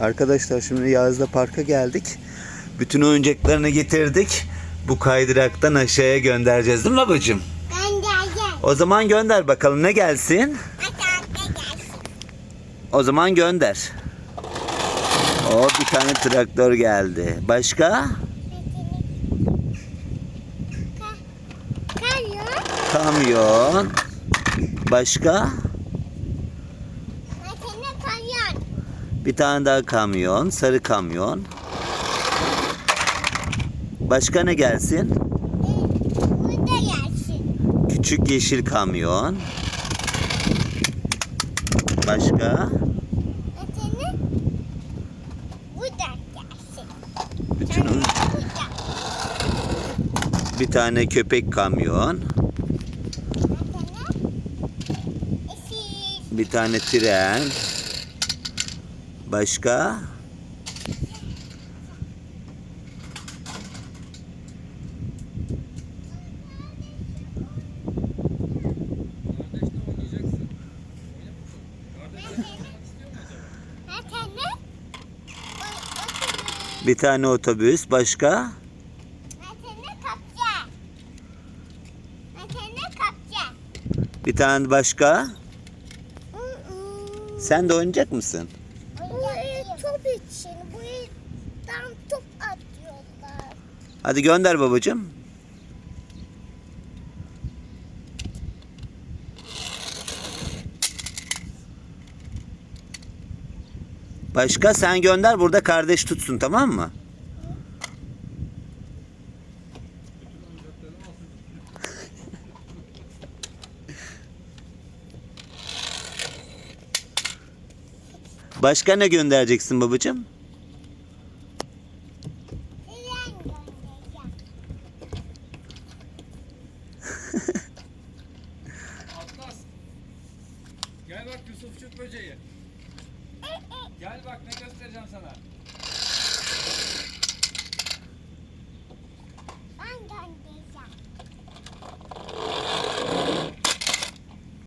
Arkadaşlar şimdi Yağız'la parka geldik. Bütün oyuncaklarını getirdik. Bu kaydıraktan aşağıya göndereceğiz değil mi babacığım? Ben geleceğim. O zaman gönder bakalım ne gelsin? Aşağıda gelsin. O zaman gönder. O bir tane traktör geldi. Başka? Kalıyor. Kamyon. Başka? Bir tane daha kamyon. Sarı kamyon. Başka ne gelsin? Burada gelsin. Küçük yeşil kamyon. Başka? Makine burada gelsin. Bütün bir tane köpek kamyon. Makine eşit. Bir tane tren. Başka? Bir tane otobüs. Başka? Bir tane başka? Sen de oynayacak mısın? Top için. Buradan top atıyorlar. Hadi gönder babacığım. Başka sen gönder burada kardeş tutsun tamam mı? Başka ne göndereceksin babacığım? Atlas. Gel bak Yusufçuk böceği. Gel bak ne göstereceğim sana.